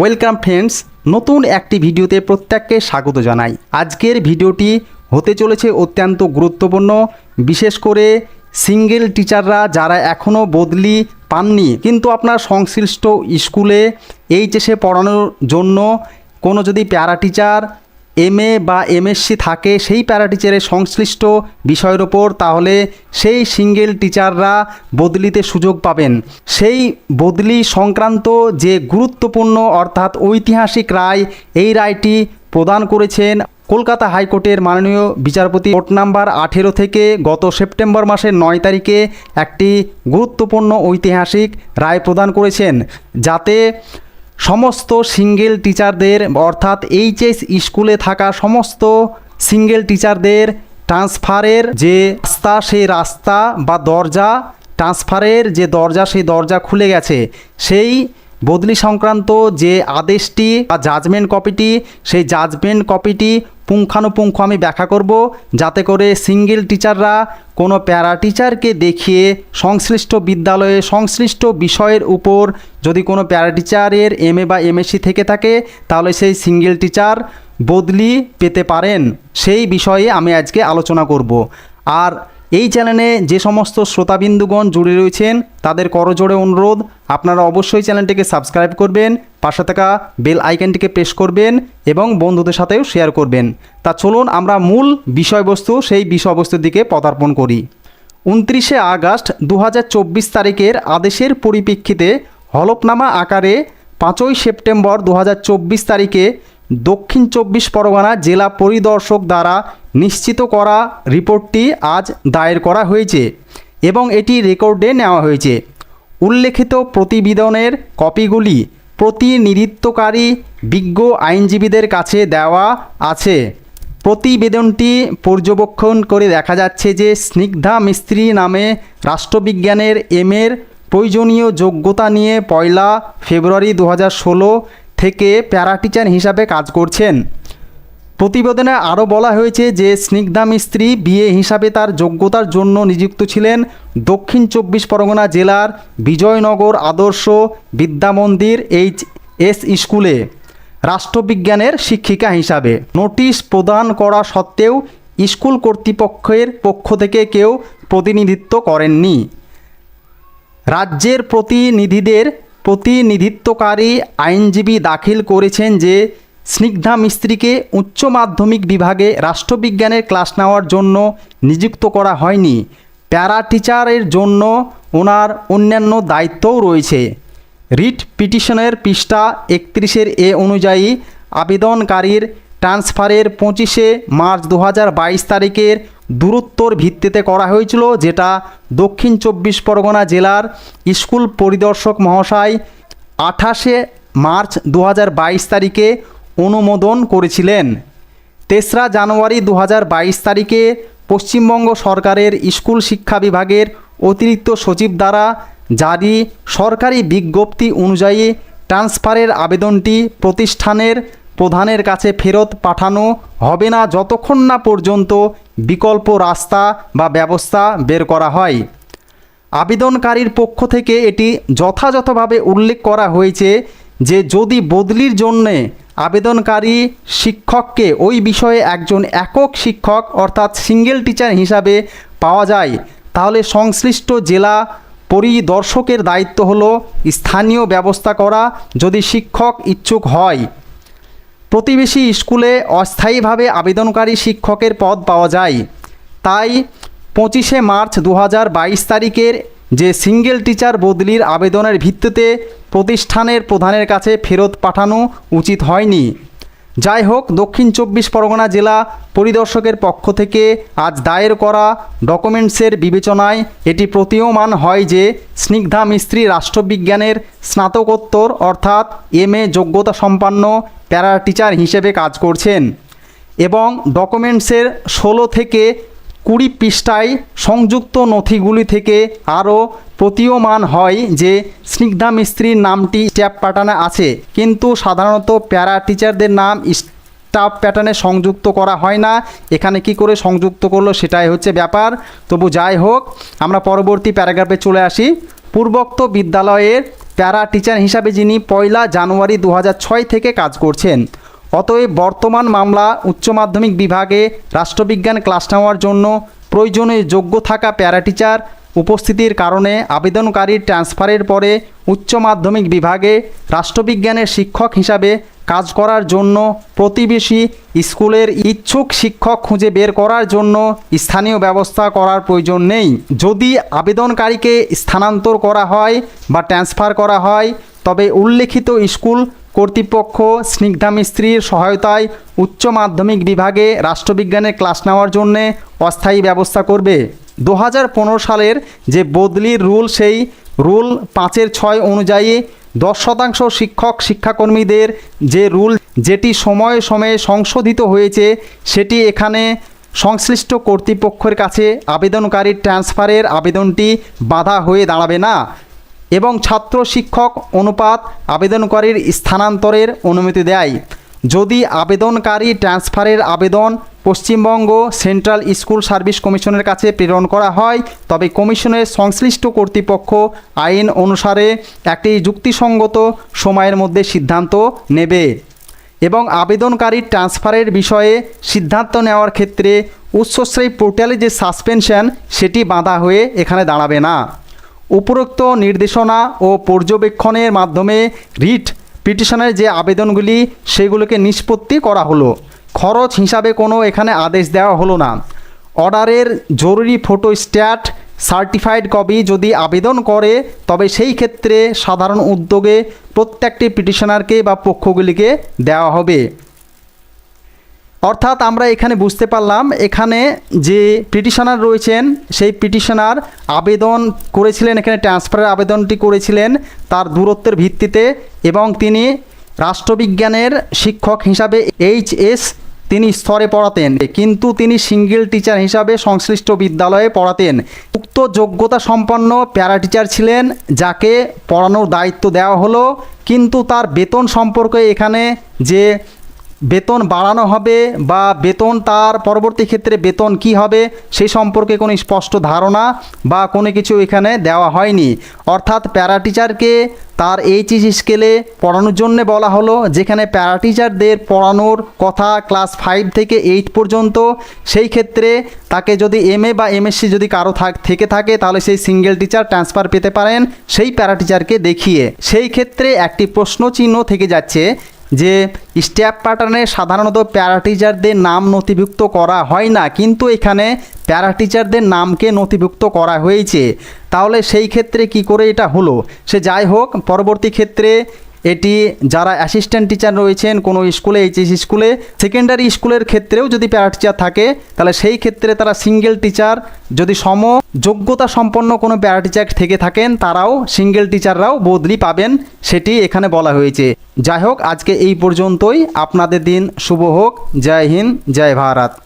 Welcome friends নতুন একটি ভিডিওতে প্রত্যেককে স্বাগত জানাই। আজকের ভিডিওটি হতে চলেছে অত্যন্ত গুরুত্বপূর্ণ, বিশেষ করে সিঙ্গেল টিচাররা যারা এখনও বদলি পাননি, কিন্তু আপনার সংশ্লিষ্ট স্কুলে এইচএসে পড়ানোর জন্য কোনো যদি প্যারা টিচার এমএ বা এমএসসি থাকে, সেই প্যারা টিচারের সংশ্লিষ্ট বিষয়ের ওপর, তাহলে সেই সিঙ্গেল টিচাররা বদলিতে সুযোগ পাবেন। সেই বদলি সংক্রান্ত যে গুরুত্বপূর্ণ, অর্থাৎ ঐতিহাসিক রায়, এই রায়টি প্রদান করেছেন কলকাতা হাইকোর্টের মাননীয় বিচারপতি। কোর্ট নাম্বার আঠেরো থেকে গত সেপ্টেম্বর মাসের নয় তারিখে একটি গুরুত্বপূর্ণ ঐতিহাসিক রায় প্রদান করেছেন, যাতে সমস্ত সিঙ্গেল টিচারদের, অর্থাৎ এইচএস স্কুলে থাকা সমস্ত সিঙ্গেল টিচারদের ট্রান্সফারের যে রাস্তা, সেই রাস্তা বা দরজা, ট্রান্সফারের যে দরজা, সেই দরজা খুলে গেছে। সেই বদলি সংক্রান্ত যে আদেশটি বা জাজমেন্ট কপিটি সেই জাজমেন্ট কপিটি পুঙ্খানুপুঙ্খ আমি ব্যাখ্যা করব যাতে করে সিঙ্গেল টিচাররা কোনো প্যারা টিচারকে দেখিয়ে সংশ্লিষ্ট বিদ্যালয়ে সংশ্লিষ্ট বিষয়ের উপর যদি কোনো প্যারা টিচারের এম বা এমএসসি থেকে থাকে, তাহলে সেই সিঙ্গেল টিচার বদলি পেতে পারেন। সেই বিষয়ে আমি আজকে আলোচনা করব। আর এই চ্যানেলে যে সমস্ত শ্রোতাবিন্দুগণ জুড়ে রয়েছেন, তাদের করজোড়ে অনুরোধ, আপনারা অবশ্যই চ্যানেলটিকে সাবস্ক্রাইব করবেন, পাশে থাকা বেল আইকনটিকে প্রেস করবেন এবং বন্ধুদের সাথেও শেয়ার করবেন। তা চলুন আমরা মূল বিষয়বস্তু, সেই বিষয়বস্তুর দিকে পদার্পণ করি। উনত্রিশে আগস্ট দু হাজার চব্বিশ তারিখের আদেশের পরিপ্রেক্ষিতে হলফনামা আকারে পাঁচই সেপ্টেম্বর দু হাজার চব্বিশ তারিখে দক্ষিণ চব্বিশ পরগনা জেলা পরিদর্শক দ্বারা নিশ্চিত করা রিপোর্টটি আজ দায়ের করা হয়েছে এবং এটি রেকর্ডে নেওয়া হয়েছে। উল্লেখিত প্রতিবেদনের কপিগুলি প্রতিনিধিত্বকারী বিজ্ঞ আইনজীবীদের কাছে দেওয়া আছে। প্রতিবেদনটি পর্যবেক্ষণ করে দেখা যাচ্ছে যে স্নিগ্ধা মিস্ত্রি নামে রাষ্ট্রবিজ্ঞানের এমের প্রয়োজনীয় যোগ্যতা নিয়ে পয়লা ফেব্রুয়ারি দু হাজার ষোলো থেকে প্যারা টিচার হিসাবে কাজ করছেন। প্রতিবেদনে আরও বলা হয়েছে যে, স্নিগ্ধা মিস্ত্রি বিয়ে হিসাবে তার যোগ্যতার জন্য নিযুক্ত ছিলেন দক্ষিণ চব্বিশ পরগনা জেলার বিজয়নগর আদর্শ বিদ্যামন্দির এইচ এস স্কুলে, রাষ্ট্রবিজ্ঞানের শিক্ষিকা হিসাবে। নোটিশ প্রদান করা সত্ত্বেও স্কুল কর্তৃপক্ষের পক্ষ থেকে কেউ প্রতিনিধিত্ব করেননি। রাজ্যের প্রতিনিধিদের প্রতিনিধিত্বকারী আইনজীবী দাখিল করেছেন যে স্নিগ্ধা মিস্ত্রিকে উচ্চ মাধ্যমিক বিভাগে রাষ্ট্রবিজ্ঞানের ক্লাস নেওয়ার জন্য নিযুক্ত করা হয়নি। প্যারা টিচারের জন্য ওনার অন্যান্য দায়িত্বও রয়েছে। রিট পিটিশনের পৃষ্ঠা একত্রিশের এ অনুযায়ী আবেদনকারীর ট্রান্সফারের পঁচিশে মার্চ দু হাজার বাইশ তারিখের দূরত্বর ভিত্তিতে করা হয়েছিল, যেটা দক্ষিণ চব্বিশ পরগনা জেলার স্কুল পরিদর্শক মহাশয় আঠাশে মার্চ দু হাজার বাইশ তারিখে অনুমোদন করেছিলেন। তেসরা জানুয়ারি দু হাজার বাইশ তারিখে পশ্চিমবঙ্গ সরকারের স্কুল শিক্ষা বিভাগের অতিরিক্ত সচিব দ্বারা জারি সরকারি বিজ্ঞপ্তি অনুযায়ী ট্রান্সফারের আবেদনটি প্রতিষ্ঠানের প্রধানের কাছে ফেরত পাঠানো হবে না যতক্ষণ না পর্যন্ত বিকল্প রাস্তা বা ব্যবস্থা বের করা হয়। আবেদনকারীর পক্ষ থেকে এটি যথাযথভাবে উল্লেখ করা হয়েছে যে যদি বদলির জন্যে আবেদনকারী শিক্ষককে ওই বিষয়ে একজন একক শিক্ষক অর্থাৎ সিঙ্গেল টিচার হিসাবে পাওয়া যায়, তাহলে সংশ্লিষ্ট জেলা পরিদর্শকের দায়িত্ব হলো স্থানীয় ব্যবস্থা করা যদি শিক্ষক ইচ্ছুক হয়। প্রতিবেশী স্কুলে অস্থায়ীভাবে আবেদনকারী শিক্ষকের পদ পাওয়া যায়। তাই পঁচিশে মার্চ দু হাজার বাইশ তারিখের যে সিঙ্গেল টিচার বদলির আবেদনের ভিত্তিতে প্রতিষ্ঠানের প্রধানের কাছে ফেরত পাঠানো উচিত হয়নি। যাই হোক, দক্ষিণ চব্বিশ পরগনা জেলা পরিদর্শকের পক্ষ থেকে আজ দায়ের করা ডকুমেন্টসের বিবেচনায় এটি প্রতীয়মান হয় যে স্নিগ্ধা মিস্ত্রি রাষ্ট্রবিজ্ঞানের স্নাতকোত্তর অর্থাৎ এম এ যোগ্যতা সম্পন্ন প্যারা টিচার হিসেবে কাজ করছেন এবং ডকুমেন্টসের ষোলো থেকে কুড়ি পৃষ্ঠায় সংযুক্ত নথিগুলি থেকে আরও প্রতীয়মান হয় যে স্নিগ্ধা মিস্ত্রির নামটি স্ট্যাপ প্যাটার্নে আছে। কিন্তু সাধারণত প্যারা টিচারদের নাম স্টাফ প্যাটার্নে সংযুক্ত করা হয় না। এখানে কি করে সংযুক্ত করল সেটাই হচ্ছে ব্যাপার। তবু যাই হোক, আমরা পরবর্তী প্যারাগ্রাফে চলে আসি। পূর্বোক্ত বিদ্যালয়ের প্যারা টিচার হিসাবে যিনি পয়লা জানুয়ারি দু থেকে কাজ করছেন অতএব বর্তমান মামলা উচ্চ মাধ্যমিক বিভাগে রাষ্ট্রবিজ্ঞান ক্লাস নেওয়ার জন্য প্রয়োজনীয় যোগ্য থাকা প্যারাটিচার উপস্থিতির কারণে আবেদনকারীর ট্রান্সফারের পরে উচ্চ মাধ্যমিক বিভাগে রাষ্ট্রবিজ্ঞানের শিক্ষক হিসাবে কাজ করার জন্য প্রতিবেশী স্কুলের ইচ্ছুক শিক্ষক খুঁজে বের করার জন্য স্থানীয় ব্যবস্থা করার প্রয়োজন নেই। যদি আবেদনকারীকে স্থানান্তর করা হয় বা ট্রান্সফার করা হয়, তবে উল্লেখিত স্কুল কর্তৃপক্ষ স্নিগ্ধা মিস্ত্রির সহায়তায় উচ্চ মাধ্যমিক বিভাগে রাষ্ট্রবিজ্ঞানের ক্লাস নেওয়ার জন্যে অস্থায়ী ব্যবস্থা করবে। দু হাজার পনেরো সালের যে বদলির রুল, সেই রুল পাঁচের ছয় অনুযায়ী দশ শতাংশ শিক্ষক, শিক্ষাকর্মীদের যে রুল, যেটি সময়ে সময়ে সংশোধিত হয়েছে, সেটি এখানে সংশ্লিষ্ট কর্তৃপক্ষের কাছে আবেদনকারীর ট্রান্সফারের আবেদনটি বাধা হয়ে দাঁড়াবে না। এবং ছাত্র শিক্ষক অনুপাত আবেদনকারীর স্থানান্তরের অনুমতি দেয়। যদি আবেদনকারী ট্রান্সফারের আবেদন পশ্চিমবঙ্গ সেন্ট্রাল স্কুল সার্ভিস কমিশনের কাছে প্রেরণ করা হয়, তবে কমিশনের সংশ্লিষ্ট কর্তৃপক্ষ আইন অনুসারে একটি যুক্তিসঙ্গত সময়ের মধ্যে সিদ্ধান্ত নেবে এবং আবেদনকারীর ট্রান্সফারের বিষয়ে সিদ্ধান্ত নেওয়ার ক্ষেত্রে উচ্চশ্রেণী পোর্টালে যে সাসপেনশন, সেটি বাঁধা হয়ে এখানে দাঁড়াবে না। উপরোক্ত নির্দেশনা ও পর্যবেক্ষণের মাধ্যমে রিট পিটিশনের যে আবেদনগুলি, সেগুলোকে নিষ্পত্তি করা হলো। খরচ হিসাবে কোনো এখানে আদেশ দেওয়া হলো না। অর্ডারের জরুরি ফটো স্ট্যাট, সার্টিফাইড কপি যদি আবেদন করে, তবে সেই ক্ষেত্রে সাধারণ উদ্যোগে প্রত্যেকটি পিটিশনারকে বা পক্ষগুলিকে দেওয়া হবে। অর্থাৎ আমরা এখানে বুঝতে পারলাম, এখানে যে পিটিশনার রয়েছেন, সেই পিটিশনার আবেদন করেছিলেন, এখানে ট্রান্সফারের আবেদনটি করেছিলেন তার দূরত্বের ভিত্তিতে এবং তিনি রাষ্ট্রবিজ্ঞানের শিক্ষক হিসাবে এইচ এস তিনি স্তরে পড়াতেন, কিন্তু তিনি সিঙ্গেল টিচার হিসাবে সংশ্লিষ্ট বিদ্যালয়ে পড়াতেন। উক্ত যোগ্যতা সম্পন্ন প্যারা টিচার ছিলেন, যাকে পড়ানোর দায়িত্ব দেওয়া হলো, কিন্তু তার বেতন সম্পর্কে এখানে যে বেতন বাড়ানো হবে বা বেতন তার পরবর্তী ক্ষেত্রে বেতন কি হবে সেই সম্পর্কে কোনো স্পষ্ট ধারণা বা কোনো কিছু এখানে দেওয়া হয়নি। অর্থাৎ প্যারা টিচারকে তার এইচএস স্কেলে পড়ানোর জন্য বলা হলো, যেখানে প্যারা টিচারদের পড়ানোর কথা ক্লাস ফাইভ থেকে এইট পর্যন্ত। সেই ক্ষেত্রে তাকে যদি এমএ বা এমএসসি যদি কারও থাক থেকে থাকে, তাহলে সেই সিঙ্গেল টিচার ট্রান্সফার পেতে পারেন। সেই প্যারা টিচারকে দেখিয়ে। সেই ক্ষেত্রে একটি প্রশ্ন চিহ্ন থেকে যাচ্ছে যে স্ট্যাপ প্যাটার্নে সাধারণত প্যারা টিচারদের নাম নথিভুক্ত করা হয় না, কিন্তু এখানে প্যারা টিচারদের নামকে নথিভুক্ত করা হয়েছে। তাহলে সেই ক্ষেত্রে কি করে এটা হলো? সে যাই হোক, পরবর্তী ক্ষেত্রে এটি যারা অ্যাসিস্ট্যান্ট টিচার রয়েছেন কোনো স্কুলে এইচএস স্কুলে সেকেন্ডারি স্কুলের ক্ষেত্রেও যদি প্যারা টিচার থাকে, তাহলে সেই ক্ষেত্রে তারা সিঙ্গেল টিচার যদি সম যোগ্যতা সম্পন্ন কোনো প্যারা টিচার থেকে থাকেন, তারাও সিঙ্গেল টিচাররাও বদলি পাবেন, সেটি এখানে বলা হয়েছে। যাই হোক, আজকে এই পর্যন্তই। আপনাদের দিন শুভ হোক। জয় হিন্দ, জয় ভারত।